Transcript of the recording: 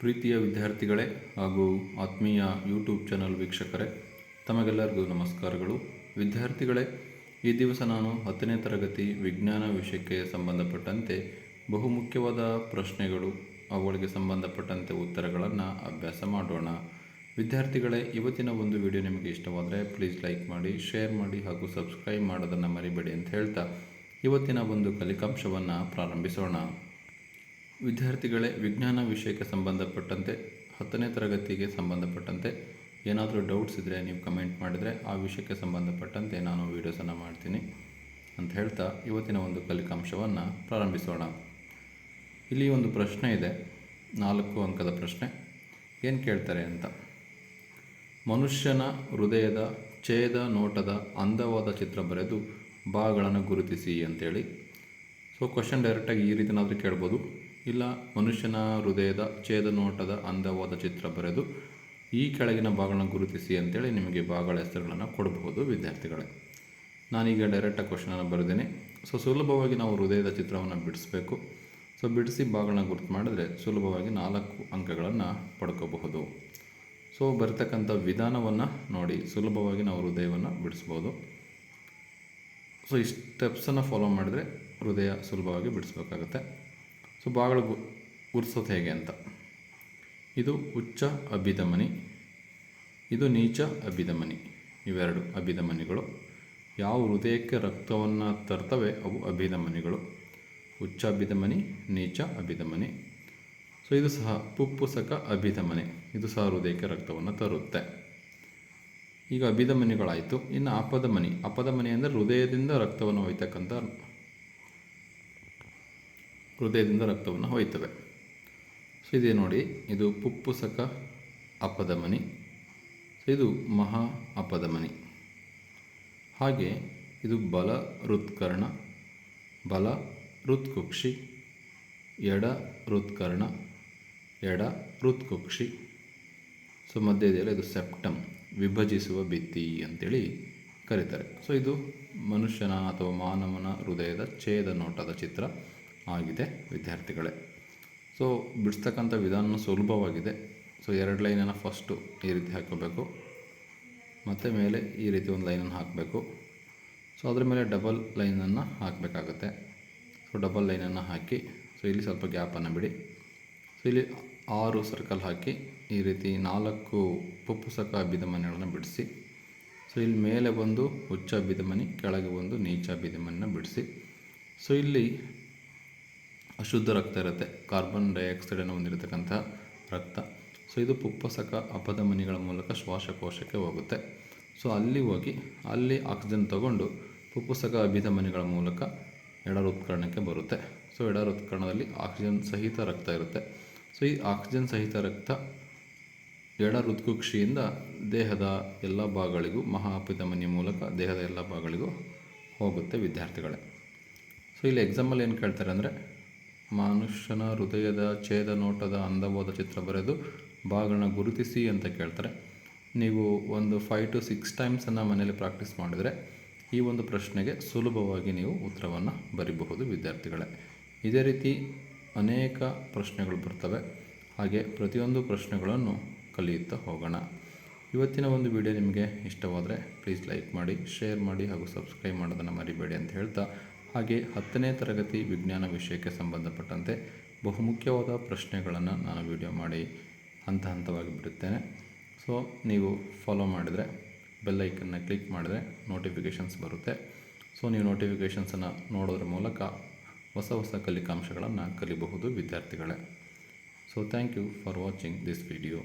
ಪ್ರೀತಿಯ ವಿದ್ಯಾರ್ಥಿಗಳೇ ಹಾಗೂ ಆತ್ಮೀಯ ಯೂಟ್ಯೂಬ್ ಚಾನಲ್ ವೀಕ್ಷಕರೇ, ತಮಗೆಲ್ಲರಿಗೂ ನಮಸ್ಕಾರಗಳು. ವಿದ್ಯಾರ್ಥಿಗಳೇ, ಈ ದಿವಸ ನಾನು ಹತ್ತನೇ ತರಗತಿ ವಿಜ್ಞಾನ ವಿಷಯಕ್ಕೆ ಸಂಬಂಧಪಟ್ಟಂತೆ ಬಹುಮುಖ್ಯವಾದ ಪ್ರಶ್ನೆಗಳು, ಅವುಗಳಿಗೆ ಸಂಬಂಧಪಟ್ಟಂತೆ ಉತ್ತರಗಳನ್ನು ಅಭ್ಯಾಸ ಮಾಡೋಣ. ವಿದ್ಯಾರ್ಥಿಗಳೇ, ಇವತ್ತಿನ ಒಂದು ವಿಡಿಯೋ ನಿಮಗೆ ಇಷ್ಟವಾದರೆ ಪ್ಲೀಸ್ ಲೈಕ್ ಮಾಡಿ ಶೇರ್ ಮಾಡಿ ಹಾಗೂ ಸಬ್ಸ್ಕ್ರೈಬ್ ಮಾಡೋದನ್ನು ಮರಿಬೇಡಿ ಅಂತ ಹೇಳ್ತಾ ಇವತ್ತಿನ ಒಂದು ಕಲಿಕಾಂಶವನ್ನು ಪ್ರಾರಂಭಿಸೋಣ. ವಿದ್ಯಾರ್ಥಿಗಳೇ ವಿಜ್ಞಾನ ವಿಷಯಕ್ಕೆ ಸಂಬಂಧಪಟ್ಟಂತೆ, ಹತ್ತನೇ ತರಗತಿಗೆ ಸಂಬಂಧಪಟ್ಟಂತೆ ಏನಾದರೂ ಡೌಟ್ಸ್ ಇದ್ದರೆ ನೀವು ಕಮೆಂಟ್ ಮಾಡಿದರೆ ಆ ವಿಷಯಕ್ಕೆ ಸಂಬಂಧಪಟ್ಟಂತೆ ನಾನು ವೀಡಿಯೋಸನ್ನು ಮಾಡ್ತೀನಿ ಅಂತ ಹೇಳ್ತಾ ಇವತ್ತಿನ ಒಂದು ಕಲಿಕಾಂಶವನ್ನು ಪ್ರಾರಂಭಿಸೋಣ. ಇಲ್ಲಿ ಒಂದು ಪ್ರಶ್ನೆ ಇದೆ, ನಾಲ್ಕು ಅಂಕದ ಪ್ರಶ್ನೆ. ಏನು ಕೇಳ್ತಾರೆ ಅಂತ? ಮನುಷ್ಯನ ಹೃದಯದ ಛೇದ ನೋಟದ ಅಂದವಾದ ಚಿತ್ರ ಬರೆದು ಭಾಗಗಳನ್ನು ಗುರುತಿಸಿ ಅಂತೇಳಿ. ಸೊ ಕ್ವಶನ್ ಡೈರೆಕ್ಟಾಗಿ ಈ ರೀತಿನಾದರೂ ಕೇಳ್ಬೋದು. ಇಲ್ಲ ಮನುಷ್ಯನ ಹೃದಯದ ಛೇದ ನೋಟದ ಅಂದವಾದ ಚಿತ್ರ ಬರೆದು ಈ ಕೆಳಗಿನ ಭಾಗಗಳನ್ನು ಗುರುತಿಸಿ ಅಂತೇಳಿ ನಿಮಗೆ ಭಾಗಗಳ ಹೆಸರುಗಳನ್ನು ಕೊಡಬಹುದು, ವಿದ್ಯಾರ್ಥಿಗಳೇ. ನಾನೀಗ ಡೈರೆಕ್ಟಾಗಿ ಕ್ವಶನನ್ನು ಬರೆದೇನೆ. ಸೊ ಸುಲಭವಾಗಿ ನಾವು ಹೃದಯದ ಚಿತ್ರವನ್ನು ಬಿಡಿಸಬೇಕು. ಸೊ ಬಿಡಿಸಿ ಭಾಗಗಳನ್ನ ಗುರುತು ಮಾಡಿದ್ರೆ ಸುಲಭವಾಗಿ ನಾಲ್ಕು ಅಂಕಗಳನ್ನು ಪಡ್ಕೋಬಹುದು. ಸೊ ಬರ್ತಕ್ಕಂಥ ವಿಧಾನವನ್ನು ನೋಡಿ ಸುಲಭವಾಗಿ ನಾವು ಹೃದಯವನ್ನು ಬಿಡಿಸ್ಬೋದು. ಸೊ ಈ ಸ್ಟೆಪ್ಸನ್ನು ಫಾಲೋ ಮಾಡಿದ್ರೆ ಹೃದಯ ಸುಲಭವಾಗಿ ಬಿಡಿಸ್ಬೇಕಾಗುತ್ತೆ. ಸೊ ಗು ಗುರ್ಸೋದು ಹೇಗೆ ಅಂತ. ಇದು ಉಚ್ಚ ಅಭಿಧಮನಿ, ಇದು ನೀಚ ಅಭಿಧಮನಿ. ಇವೆರಡು ಅಭಿಧಮನಿಗಳು. ಯಾವ ಹೃದಯಕ್ಕೆ ರಕ್ತವನ್ನು ತರ್ತವೆ ಅವು ಅಭಿಧಮನಿಗಳು. ಉಚ್ಚ ಅಭಿಧಮನಿ, ನೀಚ ಅಭಿಧಮನಿ. ಸೊ ಇದು ಸಹ ಪುಪ್ಪುಸಕ ಅಭಿಧಮನಿ. ಇದು ಸಹ ಹೃದಯಕ್ಕೆ ರಕ್ತವನ್ನು ತರುತ್ತೆ. ಈಗ ಅಭಿಧಮನಿಗಳಾಯಿತು. ಇನ್ನು ಅಪಧಮನಿ. ಅಪಧಮನಿ ಅಂದರೆ ಹೃದಯದಿಂದ ರಕ್ತವನ್ನು ಒಯ್ತಕ್ಕಂಥ ಹೃದಯದಿಂದ ರಕ್ತವನ್ನು ಹೊಯ್ತವೆ. ಸೊ ಇದೇ ನೋಡಿ, ಇದು ಪುಪ್ಪುಸಕ ಅಪಧಮನಿ. ಸೊ ಇದು ಮಹಾ ಅಪಧಮನಿ. ಹಾಗೆ ಇದು ಬಲ ಹೃತ್ಕರ್ಣ, ಬಲ ಹೃತ್ಕುಕ್ಷಿ, ಎಡ ಹೃತ್ಕರ್ಣ, ಎಡ ಹೃತ್ಕುಕ್ಷಿ. ಸೊ ಮಧ್ಯದಲ್ಲಿ ಇದು ಸೆಪ್ಟಮ್ ವಿಭಜಿಸುವ ಭಿತ್ತಿ ಅಂತೇಳಿ ಕರೀತಾರೆ. ಸೊ ಇದು ಮನುಷ್ಯನ ಅಥವಾ ಮಾನವನ ಹೃದಯದ ಛೇದ ನೋಟದ ಚಿತ್ರ. ಆಗಿದೆ ವಿದ್ಯಾರ್ಥಿಗಳೇ. ಸೊ ಬಿಡಿಸ್ತಕ್ಕಂಥ ವಿಧಾನ ಸುಲಭವಾಗಿದೆ. ಸೊ ಎರಡು ಲೈನನ್ನು ಫಸ್ಟು ಈ ರೀತಿ ಹಾಕಬೇಕು ಮತ್ತು ಮೇಲೆ ಈ ರೀತಿ ಒಂದು ಲೈನನ್ನು ಹಾಕಬೇಕು. ಸೊ ಅದ್ರ ಮೇಲೆ ಡಬಲ್ ಲೈನನ್ನು ಹಾಕಬೇಕಾಗತ್ತೆ. ಸೊ ಡಬಲ್ ಲೈನನ್ನು ಹಾಕಿ ಸೊ ಇಲ್ಲಿ ಸ್ವಲ್ಪ ಗ್ಯಾಪನ್ನು ಬಿಡಿ. ಸೊ ಇಲ್ಲಿ ಆರು ಸರ್ಕಲ್ ಹಾಕಿ, ಈ ರೀತಿ ನಾಲ್ಕು ಪುಪ್ಪುಸಕ ಮನೆಗಳನ್ನು ಬಿಡಿಸಿ. ಸೊ ಇಲ್ಲಿ ಮೇಲೆ ಬಂದು ಉಚ್ಚ ಮನೆ ಕೆಳಗೆ ಬಂದು ನೀಚ ಅಭಿಧಮನಿನ ಬಿಡಿಸಿ. ಸೊ ಇಲ್ಲಿ ಅಶುದ್ಧ ರಕ್ತ ಇರುತ್ತೆ. ಕಾರ್ಬನ್ ಡೈಆಕ್ಸೈಡನ್ನು ಹೊಂದಿರತಕ್ಕಂಥ ರಕ್ತ. ಸೊ ಇದು ಪುಪ್ಪಸಕ ಅಪಧಮನಿಗಳ ಮೂಲಕ ಶ್ವಾಸಕೋಶಕ್ಕೆ ಹೋಗುತ್ತೆ. ಸೊ ಅಲ್ಲಿ ಹೋಗಿ, ಅಲ್ಲಿ ಆಕ್ಸಿಜನ್ ತಗೊಂಡು ಪುಪ್ಪಸಕ ಅಭಿಧಮನಿಗಳ ಮೂಲಕ ಎಡರ ಹೃತ್ಕರ್ಣಕ್ಕೆ ಬರುತ್ತೆ. ಸೊ ಎಡರ ಹೃತ್ಕರ್ಣದಲ್ಲಿ ಆಕ್ಸಿಜನ್ ಸಹಿತ ರಕ್ತ ಇರುತ್ತೆ. ಸೊ ಈ ಆಕ್ಸಿಜನ್ ಸಹಿತ ರಕ್ತ ಎಡ ಋತ್ಕುಕ್ಷಿಯಿಂದ ದೇಹದ ಎಲ್ಲ ಭಾಗಗಳಿಗೂ, ಮಹಾ ಅಪಿಧಮನಿ ಮೂಲಕ ದೇಹದ ಎಲ್ಲ ಭಾಗಗಳಿಗೂ ಹೋಗುತ್ತೆ ವಿದ್ಯಾರ್ಥಿಗಳೇ. ಸೊ ಇಲ್ಲಿ ಎಕ್ಸಾಮಲ್ಲಿ ಏನು ಕೇಳ್ತಾರೆ ಅಂದರೆ ಮನುಷ್ಯನ ಹೃದಯದ ಛೇದ ನೋಟದ ಅಂದವಾದ ಚಿತ್ರ ಬರೆದು ಭಾಗಗಳನ್ನ ಗುರುತಿಸಿ ಅಂತ ಕೇಳ್ತಾರೆ. ನೀವು ಒಂದು ಫೈವ್ ಟು ಸಿಕ್ಸ್ ಟೈಮ್ಸನ್ನು ಮನೇಲಿ ಪ್ರಾಕ್ಟೀಸ್ ಮಾಡಿದರೆ ಈ ಒಂದು ಪ್ರಶ್ನೆಗೆ ಸುಲಭವಾಗಿ ನೀವು ಉತ್ತರವನ್ನು ಬರಿಬಹುದು ವಿದ್ಯಾರ್ಥಿಗಳೇ. ಇದೇ ರೀತಿ ಅನೇಕ ಪ್ರಶ್ನೆಗಳು ಬರ್ತವೆ. ಹಾಗೆ ಪ್ರತಿಯೊಂದು ಪ್ರಶ್ನೆಗಳನ್ನು ಕಲಿಯುತ್ತಾ ಹೋಗೋಣ. ಇವತ್ತಿನ ಒಂದು ವಿಡಿಯೋ ನಿಮಗೆ ಇಷ್ಟವಾದರೆ ಪ್ಲೀಸ್ ಲೈಕ್ ಮಾಡಿ ಶೇರ್ ಮಾಡಿ ಹಾಗೂ ಸಬ್ಸ್ಕ್ರೈಬ್ ಮಾಡೋದನ್ನು ಮರಿಬೇಡಿ ಅಂತ ಹೇಳ್ತಾ ಹಾಗೆ ಹತ್ತನೇ ತರಗತಿ ವಿಜ್ಞಾನ ವಿಷಯಕ್ಕೆ ಸಂಬಂಧಪಟ್ಟಂತೆ ಬಹುಮುಖ್ಯವಾದ ಪ್ರಶ್ನೆಗಳನ್ನು ನಾನು ವಿಡಿಯೋ ಮಾಡಿ ಹಂತ ಹಂತವಾಗಿ ಬಿಡುತ್ತೇನೆ. ಸೊ ನೀವು ಫಾಲೋ ಮಾಡಿದರೆ ಬೆಲ್ಲೈಕನ್ನ ಕ್ಲಿಕ್ ಮಾಡಿದರೆ ನೋಟಿಫಿಕೇಷನ್ಸ್ ಬರುತ್ತೆ. ಸೊ ನೀವು ನೋಟಿಫಿಕೇಷನ್ಸನ್ನು ನೋಡೋದ್ರ ಮೂಲಕ ಹೊಸ ಹೊಸ ಕಲಿಕಾಂಶಗಳನ್ನು ಕಲಿಬಹುದು ವಿದ್ಯಾರ್ಥಿಗಳೇ. So thank you for watching this video